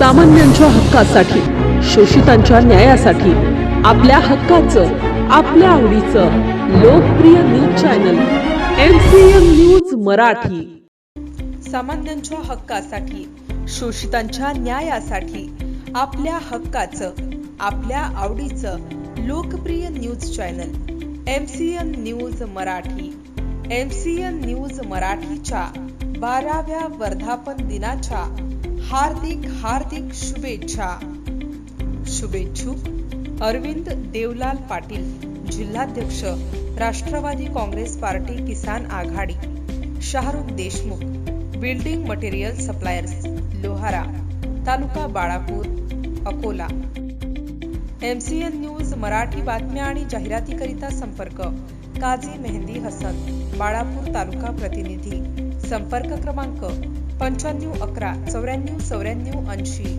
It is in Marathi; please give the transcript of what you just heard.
सामान्यांच्या हक्कासाठी शोषितांच्या न्यायासाठी आपल्या हक्काचं आपल्या आवडीचं लोकप्रिय news channel M C M news Marathi. सामान्यांच्या हक्कासाठी शोषितांच्या न्यायासाठी आपल्या हक्काचं आपल्या आवडीचं लोकप्रिय news channel M C M news Marathi. M C M news मराठीच्या बाराव्या वर्धापन दिनाच्या हार्दिक हार्दिक शुभेच्छा. शुभेच्छुक अरविंद देवलाल पाटील जिल्हाध्यक्ष Rashtrawadi Congress party Kisan Aghadi Shahrukh Deshmukh building material suppliers Lohara taluka Balapur Akola. M C N news Marathi बातम्या आणि जाहिरातीकरिता संपर्क काझी मेहंदी हसन बाळापूर तालुका प्रतिनिधी संपर्क क्रमांक पंच्याण्णव अकरा चौऱ्याण्णव चौऱ्याण्णव ऐंशी.